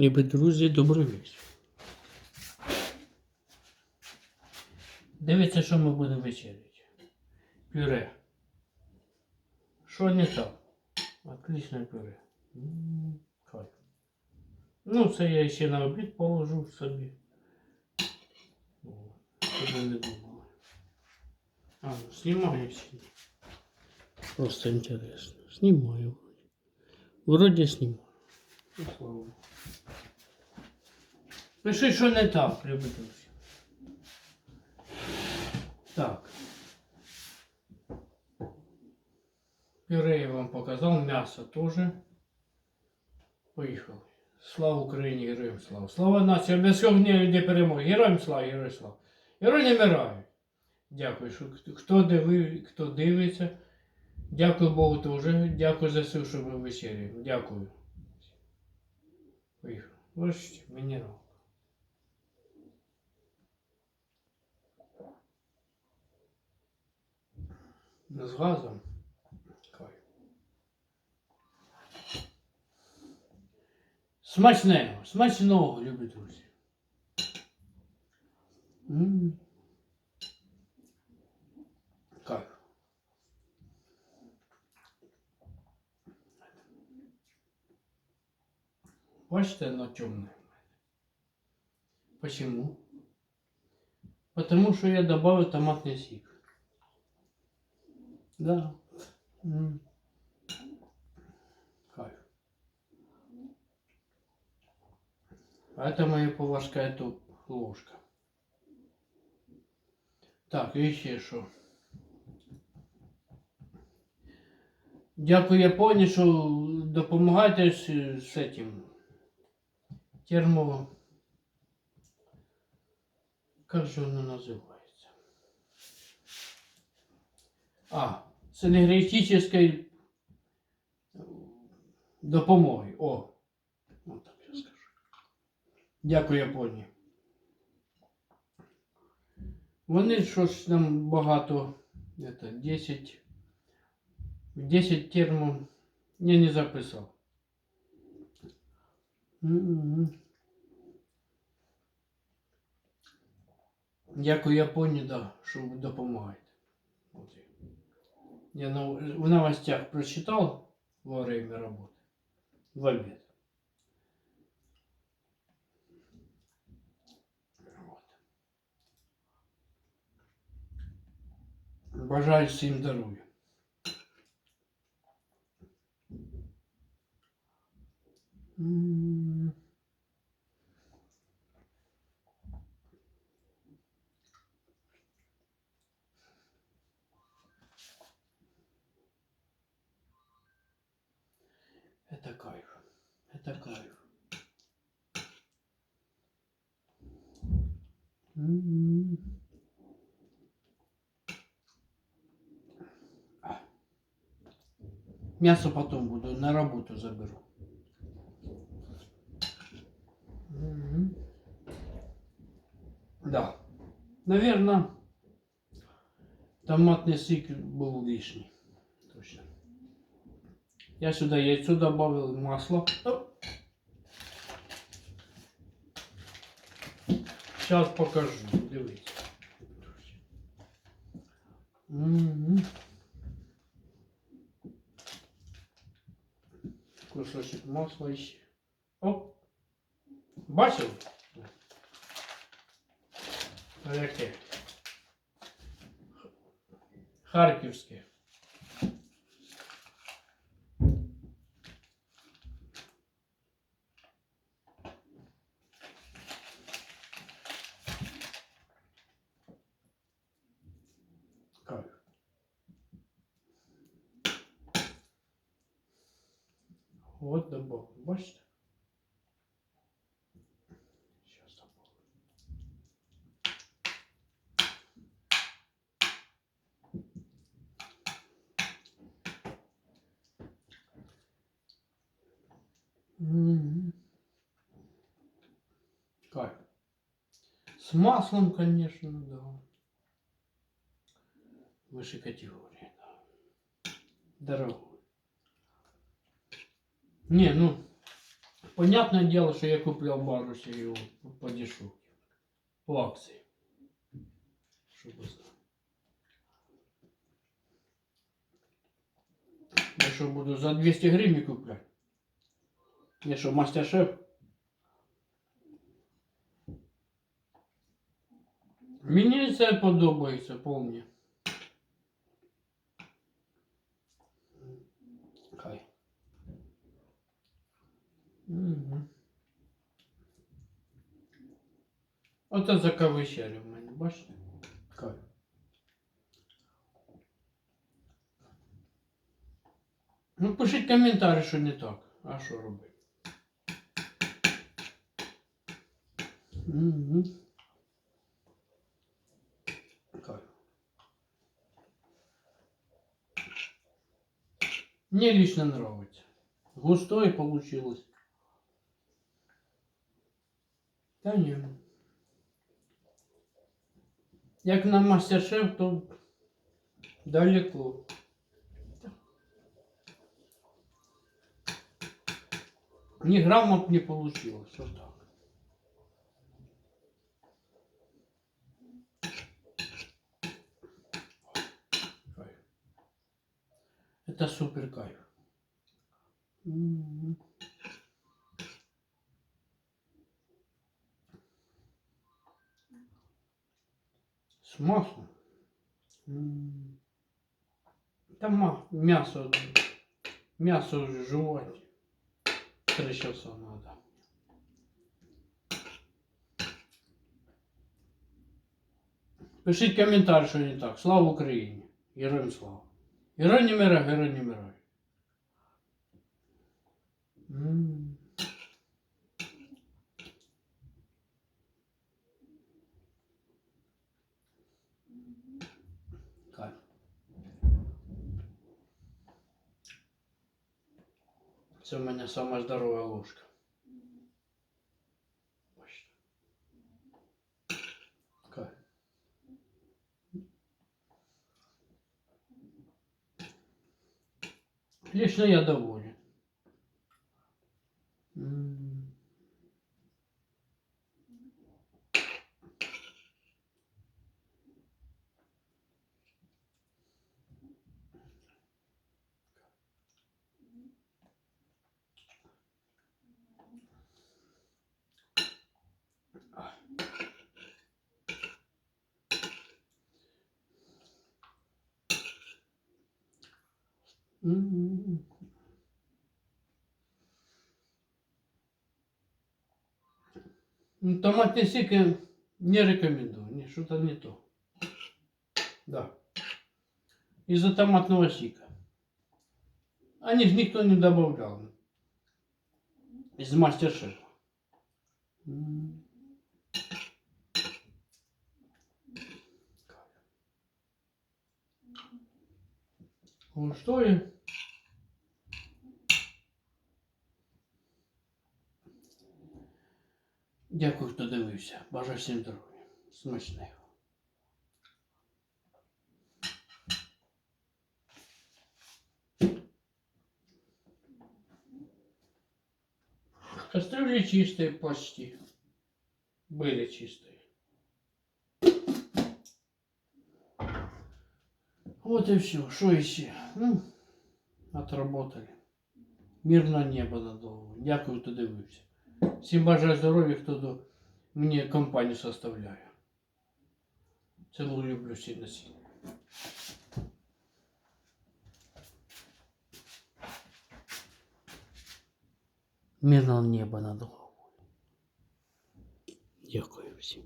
Любі друзі, добрий вечір. Дивіться, що ми будемо вечеряти. Пюре. Що не так? Отличне пюре. М, Кайф. Ну, це я ще на обід положу собі. О, Щоб ви не думали. А, ну, знімаю ще. Просто интересно. Снимаю. Вроде снимаю. Ну, слава Богу. Пиши, що не так, друзі. Так. Пюре я вам показав, м'ясо теж. Поїхали. Слава Україні, героям слава. Слава нації, без огня йде перемоги. Героям слава, героям слава. Герої не вмирають. Дякую, що хто- хто, диви, хто дивиться. Дякую Богу теж. Дякую за все, що ви вечеряємо. Дякую. Поїхали. Ось мінерал. З газом. Смачного, смачного, любі друзі. Кайф. Бачите, оно темное. Почему? Потому что я добавил томатный сик. Да. М. Кайф. А это моя поварская это ложка. Так, і ще що. Дякую Японії, що допомагаєте з, з этим термо... Как же оно называется? А, с допомоги. О, вот так я скажу. Дякую Японії. Вони щось нам багато, это, 10, 10 термо, я не записав. Дякую Японії, да, що допомагаєте. Я в новостях прочитав во время работы. В обед. Вот. Бажаю всім здоров'я. М. Это кайф. Это кайф. Мясо потом буду на работу заберу. Да. Наверное, томатный сик был лишний. Я сюда яйцо добавил, масло. Сейчас покажу. Дивіться. Кусочек масла еще. Оп. Бачив? Яке? Харківське. Кайф. От добавлю. Бачите? Сейчас добавлю. Мгм. Кайф. С маслом, конечно, да Выше категории, да. Дорогой. Не, ну, Понятное дело, что я куплял Марусе его по- по дешевке. По акции. Чтобы знать. Я что, буду за 200 гривен куплять? Я что, мастер-шеф? Мені це подобається повні. Угу. Оце закавищарі в мене, бачите? Хай. Ну, пишіть коментарі, що не так. А що робити? Угу. Кайф. Мне лично нравится. Густой получилось. Да не. Як на мастер-шеф, то далеко. Ни граммов не получилось. Вот так. Это супер кайф. С маслом. Там мясо, мясо уже жевать. Три часа надо. Пишіть коментар, що не так. Слава Україні! Героям слава! Герой не мирай, герой не мирай. Це в мене сама здорова ложка. Лично я доволен. Томатный сик не рекомендую. Не, что-то не то. Да. Из-за томатного сика. Они же никто не добавлял. Из мастер-шефа. Ну что я? Дякую, хто дивився. Бажаю всім здоров'я. Смачного. Кастрюли чистые почти. Были чистые. Вот и все. Что еще? Ну, отработали. Мирно небо надовго. Дякую, хто дивився. Всім бажаю здоров'я, хто до мені компанію составляє. Цілую люблю сильно сильно. Мирного неба над головою. Дякую всім.